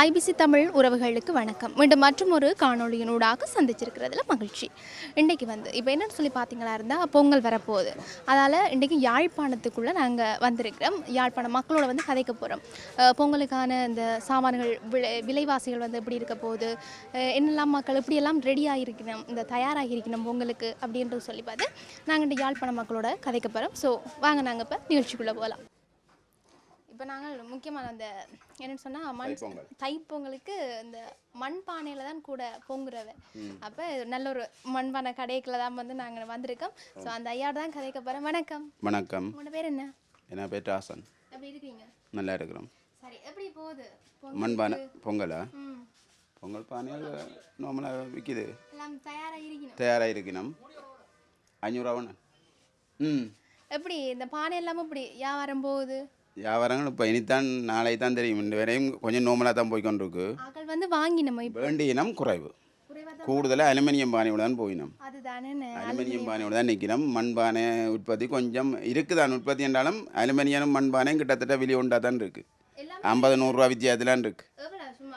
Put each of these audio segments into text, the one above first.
IBC Tamil உறவுகளுக்கு வணக்கம். மீண்டும் மற்றும் ஒரு காணொலியினூடாக சந்திச்சிருக்கிறதுல மகிழ்ச்சி. இன்றைக்கு வந்து இப்போ என்னென்னு சொல்லி பார்த்தீங்களா இருந்தால் பொங்கல் வரப்போகுது. அதால் இன்றைக்கி யாழ்ப்பாணத்துக்குள்ளே நாங்கள் வந்திருக்கிறோம். யாழ்ப்பாணம் மக்களோட வந்து கதைக்க போகிறோம் பொங்கலுக்கான இந்த சாமான்கள் விலை விலைவாசிகள் வந்து எப்படி இருக்க போகுது? என்னெல்லாம் மக்கள் எப்படியெல்லாம் ரெடியாக இருக்கணும் இந்த தயாராகி இருக்கணும் பொங்கலுக்கு அப்படின்றது சொல்லி பார்த்து நாங்கள் இந்த யாழ்ப்பாணம் மக்களோட கதைக்க போகிறோம் ஸோ வாங்க நாங்கள் இப்போ நிகழ்ச்சிக்குள்ளே போகலாம். இப்போ நாங்கள் முக்கியமான அந்த என்னன்னு சொன்னால் மண் தைப்பொங்கல். தைப்பொங்கலுக்கு இந்த மண் பானையில் தான் கூட பொங்குறவ அப்போ நல்ல ஒரு மண்பானை கடைக்குள்ள தான் வந்து நாங்கள் வந்திருக்கோம். ஸோ அந்த ஐயாட தான் கதைக்க போகிறேன் வணக்கம். வணக்கம். உங்களோட பேர் என்ன? என்ன பேர் ராசன். எப்படி இருக்கீங்க? நல்லா இருக்கிறோம். சரி எப்படி போகுது? மண்பானை பொங்கலா? பொங்கல் பானைகள் நார்மலாக விற்கிது தயாராக இருக்கணும். தயாராக இருக்கணும். அஞ்சூறுவா ம். எப்படி இந்த பானை எல்லாமே இப்படி வியாபாரம் போகுது? வியாபாரங்கள் இப்போ இனித்தான் நாளை தான் தெரியும். இந்த வரையும் கொஞ்சம் நார்மலாக தான் போய் கொண்டிருக்கு ஆக்கள் வந்து வாங்கி நம்ம இப்போ. வேண்டிய இனம் குறைவு கூடுதலாக அலுமினியம் பானையோட தான் போயினோம். அலுமினியம் பானையோட தான் நிற்கணும் மண்பானை உற்பத்தி கொஞ்சம் இருக்குதான். உற்பத்தி என்றாலும் அலுமினியம் மண்பானையும் கிட்டத்தட்ட விலை உண்டா தான் இருக்குது ஐம்பது நூறுரூவா வித்தியாசத்துலாம் இருக்குது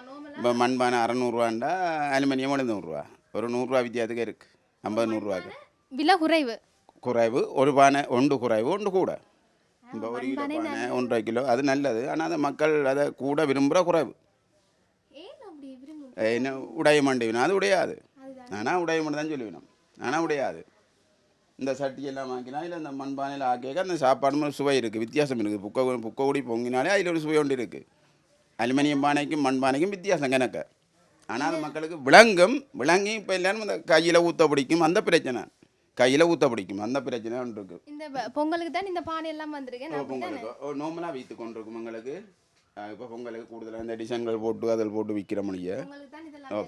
நோமலாக இப்போ மண்பானை அறநூறுவாண்டா அலுமினியம் எழுநூறுவா. ஒரு நூறுரூவா வித்தியாசத்துக்கு இருக்குது ஐம்பது நூறுரூவாக்கு. விலை குறைவு. குறைவு ஒரு பானை ஒன்று குறைவு ஒன்று கூட. இப்போ ஒரு கிலோ பானை ஒன்றரை கிலோ அது நல்லது. ஆனால் அந்த மக்கள் அதை கூட விரும்புகிற குறைவு. என்ன உடைய மாட்டேவினா அது உடையாது. ஆனால் உடைய மட்டும் தான் சொல்லுவினோம் ஆனால் உடையாது. இந்த சட்டியெல்லாம் ஆக்கினா இல்லை இந்த மண்பானையில் ஆக்கிக்க அந்த சாப்பாடு சுவை இருக்குது வித்தியாசம் இருக்குது புக்க புக்க கூடி பொங்கினாலே அதில் ஒரு சுவை ஒன்று இருக்குது அலுமினியம் பானைக்கும் மண்பானைக்கும் வித்தியாசம் கணக்கு. ஆனால் அது மக்களுக்கு விளங்கும் விளங்கி இப்போ எல்லாரும் இந்த கையில் ஊற்ற பிடிக்கும் அந்த பிரச்சனை. கையில் ஊற்ற பிடிக்கும். அந்த பிரச்சனை ஒன்று இருக்குது இந்த பொங்கலுக்கு தான் இந்த பானை எல்லாம் வந்திருக்கு. நான் பொங்கலுக்கு. நோமலாக வைத்து கொண்டிருக்கும் எங்களுக்கு இப்போ பொங்கலுக்கு கூடுதலாக இந்த டிசைன்கள் போட்டு அதில் போட்டு விற்கிற முடிய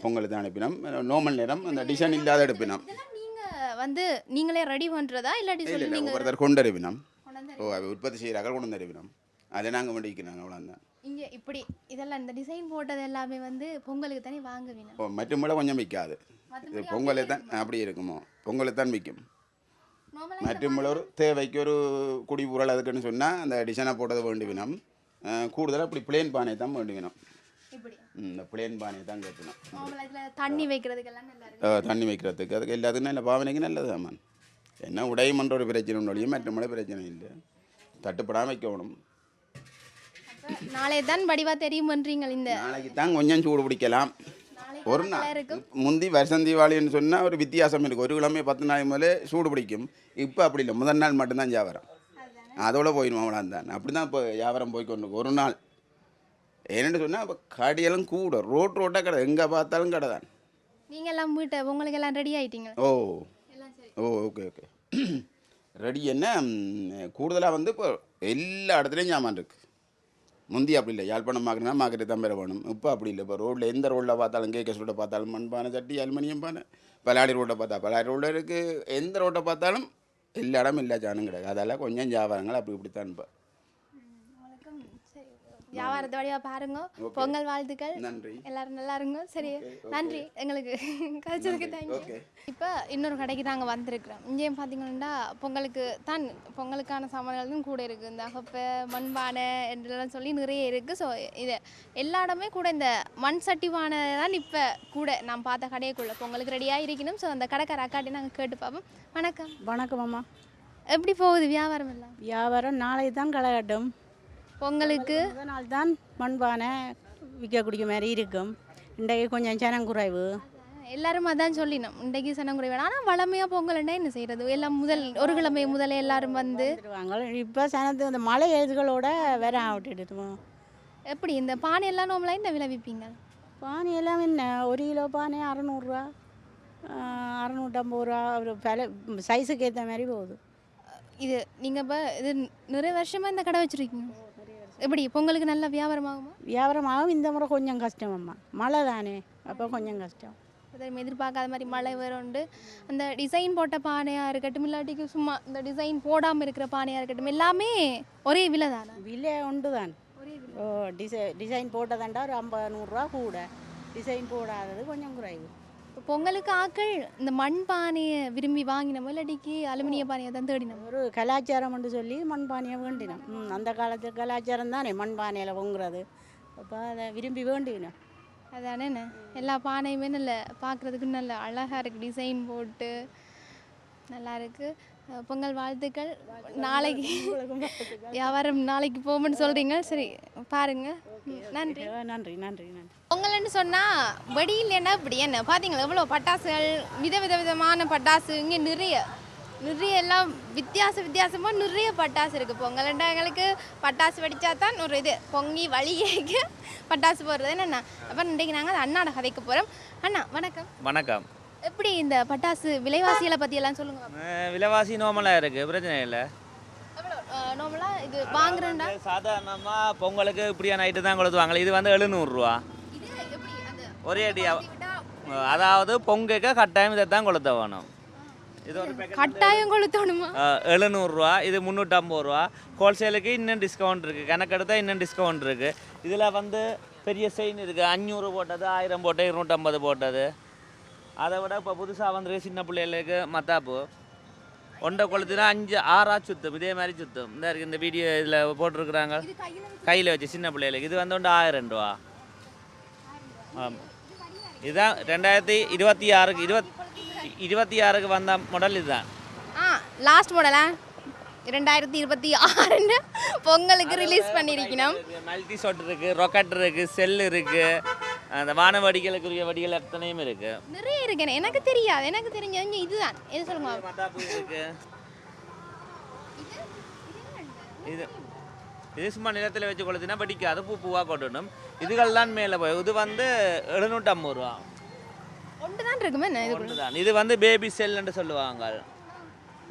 பொங்கலுக்கு தான் தான் அனுப்பினோம். நோமல் நேரம் அந்த டிசைன் இல்லாத எடுப்பினோம். வந்து நீங்களே ரெடி இல்லாட்டி இல்லை சொல்லி இல்லை நீங்க ஒவ்வொருத்தர் கொண்டு அறிவினோம் ஓ அவை உற்பத்தி செய்கிறார்கள் கொண்டு வந்து அறிவினோம் அதை நாங்கள் வேண்டிக்கிறோம் அவ்வளோதான் இங்க இப்படி இதெல்லாம் இந்த டிசைன் போட்டது எல்லாமே வந்து பொங்கலுக்கு தானே வாங்க வேணும் ஓ மற்றும் விட கொஞ்சம் விற்காது. இது பொங்கலை தான் அப்படி இருக்குமோ? பொங்கலை தான் விற்கும். மற்றும் ஒரு தேவைக்கு ஒரு குடி உரல் அதுக்குன்னு சொன்னால் அந்த டிசைனை போட்டது வேண்டுவினோம் கூடுதலாக இப்படி பிளேன் பானை தான் இப்படி? இந்த பிளேன் பானை தான் இதுல தண்ணி அஹ் தண்ணி வைக்கிறதுக்கு. அதுக்கு எல்லாத்துக்கும் நல்ல பாவனைக்கு நல்லது ஆமாம். என்ன உடையுமன்ற ஒரு பிரச்சனை ஒழியும் மற்ற பிரச்சனை இல்லை. தட்டுப்படாமல் வைக்கணும். நாளை தான் வடிவா தெரியுமன்றீங்க இந்த நாளைக்கு தான் கொஞ்சம் சூடு பிடிக்கலாம். ஒரு நாள் முந்தி வருஷம் தீபாவளின்னு சொன்னால் ஒரு வித்தியாசம் இருக்குது ஒரு கிழமை பத்து நாள் முதலே சூடு பிடிக்கும். இப்போ அப்படி இல்லை. முதல் நாள் மட்டும்தான் வியாபாரம். அதோட போயிடும் அவ்வளோ தான் அப்படி தான் இப்போ வியாபாரம் போய் கொண்டு இருக்கு. ஒரு நாள். என்னென்னு சொன்னால் இப்போ கடையெல்லாம் கூட ரோட் ரோட்டாக கடை. எங்கே பார்த்தாலும் கடை தான். நீங்க எல்லாம் வீட்டை பொங்கலுக்கு எல்லாம் ரெடி ஆயிட்டீங்க ஓ ஓ ஓகே ஓகே ரெடி என்ன? கூடுதலாக வந்து இப்போ எல்லா இடத்துலையும் சாமான் இருக்குது முந்தி அப்படி இல்லை. யாழ்ப்பாணம் மார்க்கெட்னா மார்க்கெட்டு தான் பெற வேணும் இப்போ அப்படி இல்லை. இப்போ ரோட்டில் எந்த ரோட்டில் பார்த்தாலும் கேக்கஸ் ரோட்டை பார்த்தாலும் மண்பானை சட்டி அலுமினியம் பானை பலாடி ரோட்டை பார்த்தா பலாடி ரோட்டில் இருக்குது எந்த ரோட்டை பார்த்தாலும் எல்லா இடமும் இல்லை ஜானும் கிடையாது. அதெல்லாம் கொஞ்சம் வியாபாரங்கள் அப்படி இப்படி தான் இப்போ. வியாபாரத்தை வழியா பாருங்க. பொங்கல் வாழ்த்துக்கள். நன்றி. எல்லாரும் நல்லா இருங்க. சரி. நன்றி. எங்களுக்கு கிடைச்சதுக்கு தேங்க்யூ இப்போ இன்னொரு கடைக்கு நாங்கள் வந்திருக்கிறோம். இங்கேயும் பார்த்தீங்கன்னா பொங்கலுக்கு தான் பொங்கலுக்கான சாமான்கள் கூட இருக்குது இந்த அகப்பை மண்பானை என்றெல்லாம் சொல்லி நிறைய இருக்குது ஸோ இது எல்லா இடமே கூட இந்த மண் சட்டி பானை தான் இப்போ கூட நான் பார்த்த கடைக்குள்ள பொங்கலுக்கு ரெடியாக இருக்கணும் ஸோ அந்த கடைக்கார அக்காட்டி நாங்கள் கேட்டு பார்ப்போம். வணக்கம். வணக்கம் அம்மா. எப்படி போகுது வியாபாரம் எல்லாம்? வியாபாரம் நாளை தான் களை கட்டும். பொங்கலுக்கு? முதல் நாள் தான் மண்பானை விற்கக்கூடிய மாதிரி இருக்கும். இன்றைக்கு கொஞ்சம் ஜனம் குறைவு. எல்லாரும் அதான் சொல்லினோம். இன்றைக்கு சனங்குறை வேணாம் ஆனால் வளமையாக பொங்கல்னா என்ன செய்கிறது எல்லாம் முதல் ஒரு கிழமை முதல்ல எல்லாரும் வந்து இப்போ சனத்து அந்த மழை எழுதுகளோட வேற விட்டுடுது எப்படி? இந்த பானை எல்லாம் நோம்பலா இந்த விலை விற்பீங்க பானை எல்லாம் என்ன? ஒரு கிலோ பானை அறநூறுரூவா அறநூற்றம்பது ரூபா. ஒரு விலை சைஸுக்கு ஏற்ற மாதிரி போகுது. இது நீங்கள் இப்போ இது நிறைய வருஷமாக இந்த கடை வச்சுருக்கீங்க? எப்படி பொங்கலுக்கு நல்ல வியாபாரம் ஆகுமா வியாபாரமாகவும் இந்த முறை கொஞ்சம் கஷ்டம் அம்மா. மழை தானே. அப்போ கொஞ்சம் கஷ்டம். எதிர்பார்க்காத மாதிரி மழை வரும்ண்டு. அந்த டிசைன் போட்ட பானையாக இருக்கட்டும் இல்லாட்டிக்கு சும்மா இந்த டிசைன் போடாமல் இருக்கிற பானையாக இருக்கட்டும் எல்லாமே ஒரே விலை தானே? விலை உண்டு தான் ஓ டிசை டிசைன் போட்டதாண்டா ஒரு ஐம்பது நூறுரூவா கூட. டிசைன் போடாதது கொஞ்சம் குறைவு. பொங்கலுக்கு ஆக்கள் இந்த மண் பானையை விரும்பி வாங்கினோமோ இல்லாட்டிக்கு அலுமினிய பானையை தான் தேடினோம்? ஒரு கலாச்சாரம்னு சொல்லி மண்பானையை வேண்டினோம். ம் அந்த காலத்து கலாச்சாரம் தானே மண்பானையில் பொங்குறது. அப்போ அதை விரும்பி வேண்டிக்கணும் அதானே எல்லா பானையுமே நல்ல பார்க்குறதுக்கு நல்ல அழகாக இருக்குது டிசைன் போட்டு நல்லா இருக்குது பொங்கல் வாழ்த்துக்கள். நாளைக்கு வியாபாரம் நாளைக்கு போகும்னு சொல்கிறீங்க சரி பாருங்க. நன்றி. நன்றி நன்றி நன்றி. பொங்கல்னு சொன்னால் வெடியில் என்ன இப்படி என்ன? பார்த்தீங்களா எவ்வளோ பட்டாசுகள் வித வித விதமான பட்டாசு இங்கே நிறைய நிறைய எல்லாம் வித்தியாச வித்தியாசமாக நிறைய பட்டாசு இருக்குது பொங்கல்ண்டா எங்களுக்கு பட்டாசு வெடிச்சா தான் ஒரு இது பொங்கி வழியேக்க பட்டாசு போடுறது. என்னண்ணா அப்போ இன்றைக்கு நாங்கள் அது அண்ணாட கதைக்கு போகிறோம் அண்ணா வணக்கம். வணக்கம். எப்படி இந்த பட்டாசு விலைவாசிகளை பற்றி எல்லாம் சொல்லுங்க விலைவாசி நார்மலாக இருக்குது பிரச்சனை இல்லை. நார்மலாக இது வாங்குறேன்டா. சாதாரணமாக பொங்கலுக்கு இப்படியான ஐட்டு தான் கொளுத்துவாங்க இது வந்து எழுநூறுரூவா ஒரே அடியா அதாவது பொங்கலுக்கு கட்டாயம் இதை தான் கொளுத்த வேணும். இது ஒரு கட்டாயம் கொளுத்தணுமா? எழுநூறுரூவா இது முந்நூற்றம்பது ரூபா. ஹோல்சேலுக்கு இன்னும் டிஸ்கவுண்ட் இருக்குது கணக்கெடுத்தா இன்னும் டிஸ்கவுண்ட் இருக்குது இதில் வந்து பெரிய செயின் இருக்குது அஞ்சூறு போட்டது ஆயிரம் போட்டது இருநூற்றம்பது போட்டது. அதை விட இப்போ புதுசாக வந்திருக்கு சின்ன பிள்ளைகளுக்கு மத்தாப்பு. ஒன்றை கொளுத்துனா அஞ்சு ஆறா சுத்தும். இதே மாதிரி சுத்தும். இந்த இருக்கு இந்த வீடியோ இதில் போட்டிருக்கிறாங்க. கையில் வச்சு சின்ன பிள்ளைகளுக்கு. இது வந்து ஒன்று ஆயிரம் ரூபா. ஆமாம் இதுதான் ரெண்டாயிரத்தி இருபத்தி ஆறுக்கு இருபத் இருபத்தி ஆறுக்கு வந்த மாடல் இதுதான். ஆ லாஸ்ட் மாடலா ரெண்டாயிரத்தி இருபத்தி ஆறுன்னு பொங்கலுக்கு ரிலீஸ் பண்ணியிருக்கணும் மல்டி ஷாட் இருக்கு ராக்கெட் இருக்கு செல் இருக்கு. அந்த வான வடிகளுக்குரிய வடிகள் அத்தனையும் இருக்கு. நிறைய இருக்கேன் எனக்கு தெரியாது. எனக்கு தெரிஞ்சது இதுதான். எது சொல்லுங்க? மத்தாப்பு இருக்கு. இது இது சும்மா நிலத்தில் வச்சு கொளுத்தினா வெடிக்காது. பூ பூவாக கொட்டணும். இதுகள் தான் மேலே போய். இது வந்து எழுநூற்றம்பது ரூபா. ஒன்று தான் இருக்குமே ஒன்று தான் இது வந்து பேபி செல்லுன்னு சொல்லுவாங்க.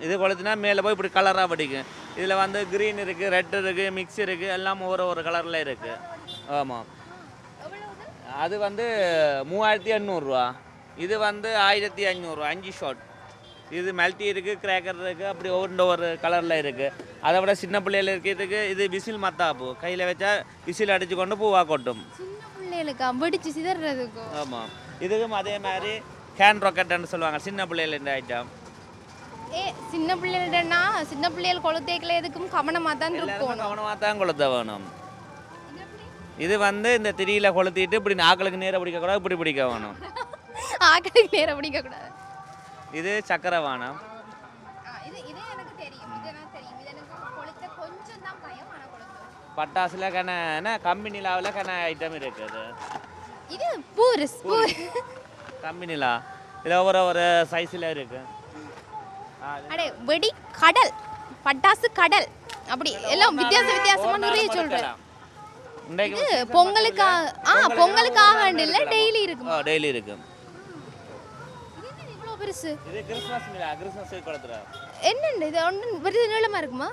இது கொளுத்தினா மேலே போய் இப்படி கலராக வெடிக்கும். இதில் வந்து க்ரீன் இருக்குது ரெட் இருக்குது மிக்ஸ் இருக்குது எல்லாம் ஒரு ஒரு கலரில் இருக்குது ஆமாம் அது வந்து மூவாயிரத்தி எண்ணூறுரூவா இது வந்து ஆயிரத்தி ஐநூறுரூவா அஞ்சு ஷாட். இது மல்டி இருக்குது கிரேக்கர் இருக்குது அப்படி ஒவ்வொரு ஒரு கலரில் இருக்குது அதை விட சின்ன பிள்ளைகள் இருக்கிறதுக்கு இது விசில் மத்தாப்பு. கையில் வச்சா விசில் அடிச்சு கொண்டு பூவா கொட்டும். சின்ன பிள்ளைகளுக்கு வெடிச்சு சிதறதுக்கும் ஆமாம் இதுக்கும் அதே மாதிரி கேன் ராக்கெட்னு சொல்லுவாங்க. சின்ன பிள்ளைகள் இந்த ஐட்டம் ஏ சின்ன பிள்ளைகள்டனா சின்ன பிள்ளைகள் கொளுத்தேக்கல எதுக்கும் கவனமாக தான் கவனமாக தான் கொளுத்த வேணும். இது வந்து இந்த திரியில கொளுத்திட்டு இப்படி நாக்களுக்கு நேரம் பிடிக்க கூடாது இப்படி பிடிக்க வேணும். ஆக்களுக்கு நேரம் பிடிக்கக்கூடாது இது சக்கரை வானம் பட்டாசுல கன என்ன கம்பி நிலாவில் கன ஐட்டம் இருக்குது. இது பூரிஸ் பூர். கம்பி நிலா. இதில் ஒவ்வொரு ஒரு சைஸில் இருக்கு. அடே வெடி கடல். பட்டாசு கடல். அப்படி எல்லாம் வித்தியாச வித்தியாசமா ஒரு நிறைய சொல்றேன் பொங்கலுக்காக ஆ பொங்கலுக்காக இல்லை டெய்லி இருக்கும். டெய்லி இருக்கு. இவ்வளோ பெருசு? இது கிறிஸ்மஸ் கிறிஸ்மஸ் கொளுத்துறோம் என்னண்டு இது ஒன்று பெரிய நீளமா இருக்குமா?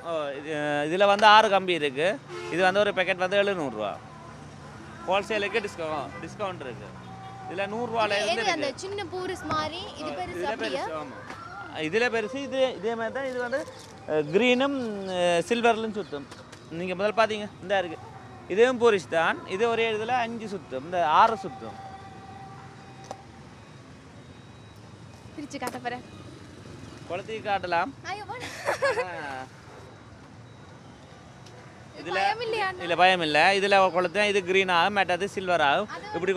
இதில் வந்து ஆறு கம்பி இருக்கு. இது வந்து ஒரு பேக்கெட் வந்து எழுநூறுவா. ஹோல்சேலுக்கு டிஸ்கவுண்ட் டிஸ்கவுண்ட் இருக்கு. இதில் நூறுரூவால இருந்து அந்த சின்ன பூரிஸ் மாதிரி? இது பெருசு இதில் அப்படியா? பெருசு ஆமாம் இதில் பெருசு இது இதே மாதிரி தான். இது வந்து க்ரீனும் சில்வர்லும் சுத்தும். நீங்கள் முதல் பார்த்தீங்க இந்த இருக்கு. இதுவும் பூரிஷ் தான் இது ஒரே இதில் அஞ்சு சுத்தும் இந்த ஆறு சுத்தும் பிரிச்சு காட்ட போறேன். குளத்தி காட்டலாம். இதுல இல்லை பயம் இல்லை இதில் கொளுத்தினா இது க்ரீன் ஆகும் மற்றது சில்வர் ஆகும். இப்படி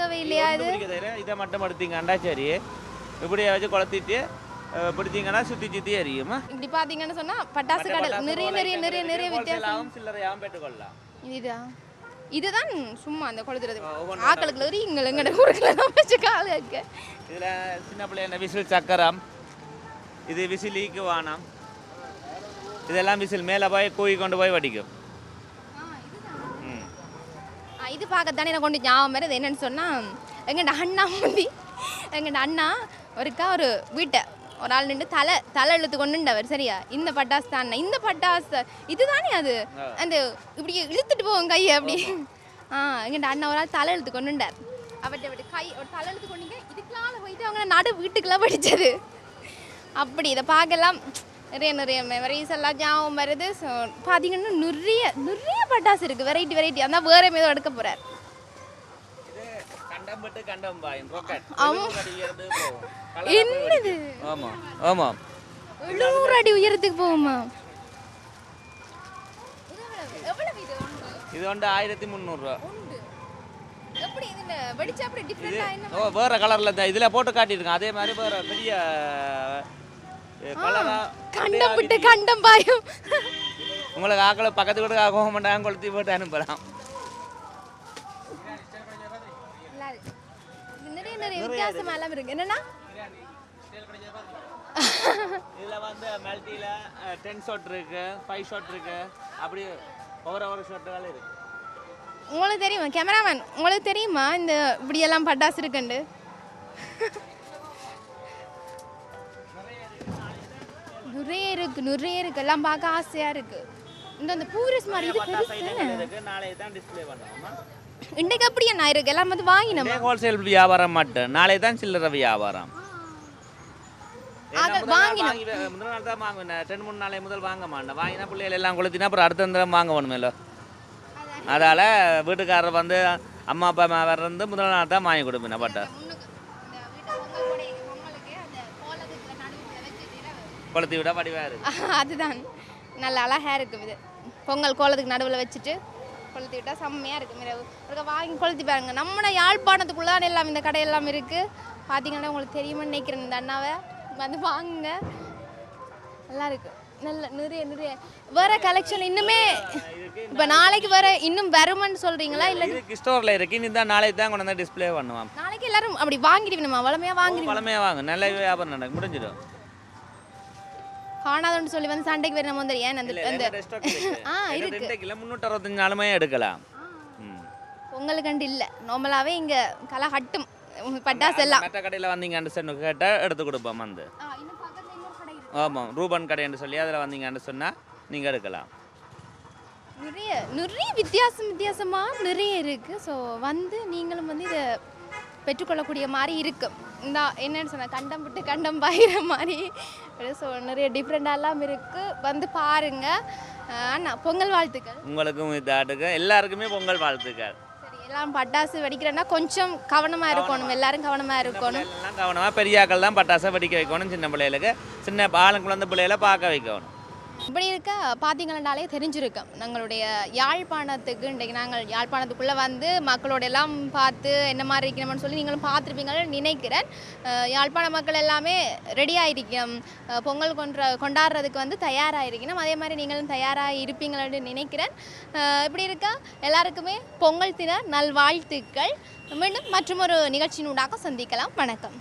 தேவையில்லையா இது மட்டும் எடுத்தீங்கண்டா சரி. இப்படியே வச்சு கொளுத்திட்டு பிடிச்சீங்கன்னா சுற்றி சுற்றி எரியுமா. இப்படி பாத்தீங்கன்னு சொன்னா பட்டாசு கடல் நிறைய நிறைய நிறைய நிறைய வித்தியாசம். சில்லறையாகவும் பெற்றுக்கொள்ளலாம். இதுதான் இதுதான் சும்மா அந்த கொளுத்துறது. ஆக்களுக்கு ஒரு இங்கே எங்கட ஊருக்குள்ள தான் வச்சு கால வைக்க. இதில் சின்ன பிள்ளைங்க விசில் சக்கரம். இது விசில் ஈக்கு வானம். இதெல்லாம் விசில் மேலே போய் கூவி கொண்டு போய் வடிக்கும். இது பார்க்கத்தானே எனக்கு கொண்டு ஞாபகம் வருது. என்னன்னு சொன்னால் எங்கள்ட அண்ணா முந்தி எங்கள்ட அண்ணா ஒருக்கா ஒரு வீட்டை ஒரு ஆள் நின்று தலை தலை இழுத்து கொண்டுண்டவர் சரியா? இந்த பட்டாசு தான் இந்த பட்டாசு இதுதானே அது? அந்த இப்படி இழுத்துட்டு போவோம் கையை அப்படி. ஆ எங்கள்ட அண்ணா ஒரு ஆள் தலை இழுத்து கொண்டுண்டார் அவர்கிட்ட விட்டு கை ஒரு தலை இழுத்து கொண்டீங்க இதுக்கெல்லாம் போயிட்டு அவங்க நடு வீட்டுக்கெல்லாம் படித்தது அப்படி இதை பார்க்கலாம். நிறைய நிறைய மெமரிஸ் எல்லாம் ஞாபகம் வருது. ஸோ பார்த்தீங்கன்னா நிறைய நிறைய பட்டாசு இருக்குது வெரைட்டி வெரைட்டி அந்த வேறு ஏதோ எடுக்க போகிறார் கண்டம் பட்டு கண்டம் பாயும் ராக்கெட் ஆமா. அடிக்கிறது போகும் என்னது? ஆமாம் ஆமாம் எழுநூறு அடி உயரத்துக்கு போகுமா இது வந்து ஆயிரத்தி முந்நூறுரூவா வேற கலர்ல தான் இதில் போட்டு காட்டியிருக்கேன் அதே மாதிரி வேற பெரிய கலரா கண்டம் விட்டு கண்டம் பாயும். உங்களுக்கு ஆக்களை பக்கத்து வீட்டுக்கு ஆக மாட்டாங்க கொளுத்தி போட்டு அனுப்பலாம் நல்லா இருக்கு. இது நிறைய நிறைய வித்தியாசமா எல்லாம் இருக்கு. என்னன்னா? இதில் வந்து மல்டியில் டென் ஷாட் இருக்கு ஃபைவ் ஷாட் இருக்கு. அப்படி ஒவ்வொரு ஒவ்வொரு ஷாட்டுகள் இருக்கு. உங்களுக்கு தெரியுமா? கேமராமேன் உங்களுக்கு தெரியுமா இந்த இப்படியெல்லாம் பட்டாசு இருக்குண்டு நிறைய இருக்கு நிறைய இருக்கு. எல்லாம் பார்க்க ஆசையா இருக்கு. இந்த அந்த பூரிஸ் மாதிரி இது பட்டாசு பெருசு நாளைக்கு தான் டிஸ்ப்ளே பண்ணுவோமா? இன்றைக்கு அப்படியே நான் இருக்கு எல்லாம் வந்து வாங்கினோம் ஹோல்சேல் வியாபாரம் மட்டும் நாளைக்கு தான் சில்லறை வியாபாரம். நாள் வாங்கினோம். முதல் நாள் தான் வாங்குவேன் ரெண்டு மூணு நாளை முதல் வாங்க மாட்டேன். வாங்கினா பிள்ளைகள் எல்லாம் கொளுத்தினா அப்புறம் அடுத்த தடவை வாங்க வேணுமேலோ அதால் வீட்டுக்காரர் வந்து அம்மா அப்பா வர்றது முதல் நாள் தான் வாங்கி கொடுப்பேன் பட்டா கொளுத்தி விட படிவாக இருக்கு. அதுதான். நல்ல அழகா இருக்கும் இது. பொங்கல் கோலத்துக்கு நடுவில் வச்சுட்டு கொளுத்தி விட்டா செம்மையா இருக்கும் இரவு ஒருக்கா வாங்கி கொளுத்தி பாருங்க. நம்ம யாழ்ப்பாணத்துக்குள்ளான எல்லாம் இந்த கடையெல்லாம் இருக்கு. பார்த்தீங்கன்னா உங்களுக்கு தெரியுமான்னு நினைக்கிறேன் இந்த அண்ணாவை. வந்து வாங்குங்க. நல்லா இருக்கு. நல்ல நிறைய நிறைய. வேற கலெக்ஷன் இன்னுமே இப்போ நாளைக்கு வேற இன்னும் வருமான்னு சொல்றீங்களா? இல்லை ஸ்டோரில் இருக்கு. இனி தான் நாளைக்கு தான் கொண்டு வந்து டிஸ்ப்ளே பண்ணுவான் நாளைக்கு எல்லாரும் அப்படி வாங்கிடுவீனுமா வளமையா வாங்கிடுவீங்க. பழமையாக வாங்க. நல்ல வியாபாரம் நடக்கும் முடிஞ்சிடும். காணாதோன்னு சொல்லி வந்து சண்டைக்கு வேற நம்ம வந்து ஏன் அந்த அந்த ஆ, இருக்கு. ரெண்டு கிலோ முந்நூற்றி அறுபத்தஞ்சு நாளுமே எடுக்கலாம். ம். பொங்கலுக்கண்டு இல்லை. நார்மலாகவே இங்கே களை ஹட்டும். பட்டாசு எல்லாம். மற்ற கடையில் வந்தீங்கன்னு சொன்ன கேட்டால் எடுத்து கொடுப்போம் வந்து. ஆமாம் ரூபன் கடைன்னு சொல்லி அதில் வந்தீங்கன்னு சொன்னால் நீங்கள் எடுக்கலாம். நிறைய நிறைய வித்தியாசம் வித்தியாசமாக நிறைய இருக்குது ஸோ வந்து நீங்களும் வந்து இதை பெற்றுக்கொள்ளக்கூடிய மாதிரி இருக்கும் இந்த என்னன்னு சொன்ன கண்டம் விட்டு கண்டம் பாயிற மாதிரி. ஸோ நிறைய டிஃப்ரெண்டாலாம் இருக்குது வந்து பாருங்கள் அண்ணா பொங்கல் வாழ்த்துக்கள். உங்களுக்கும் இதாட்டுக்கு எல்லாருக்குமே பொங்கல் வாழ்த்துக்கள். சரி எல்லாம் பட்டாசு வெடிக்கிறேன்னா கொஞ்சம் கவனமாக இருக்கணும். எல்லாரும் கவனமாக இருக்கணும். கவனமாக பெரியாக்கள் தான் பட்டாசை வெடிக்க வைக்கணும் சின்ன பிள்ளைகளுக்கு. சின்ன ஆளும் குழந்தை பிள்ளைகளை பார்க்க வைக்கணும். இப்படி இருக்க பார்த்தீங்கன்னாலே தெரிஞ்சிருக்கும். எங்களுடைய யாழ்ப்பாணத்துக்கு இன்றைக்கு நாங்கள் யாழ்ப்பாணத்துக்குள்ளே வந்து மக்களோட எல்லாம் பார்த்து என்ன மாதிரி இருக்கணும்னு சொல்லி நீங்களும் பார்த்துருப்பீங்கன்னு நினைக்கிறேன். யாழ்ப்பாண மக்கள் எல்லாமே ரெடி ஆகிருக்கணும் பொங்கல் கொன்ற கொண்டாடுறதுக்கு வந்து தயாராக இருக்கணும் அதே மாதிரி நீங்களும் தயாராக இருப்பீங்கன்னு நினைக்கிறேன். இப்படி இருக்க எல்லாருக்குமே பொங்கல் தின நல்வாழ்த்துக்கள். மீண்டும் மற்றும் ஒரு நிகழ்ச்சியினூடாக சந்திக்கலாம். வணக்கம்.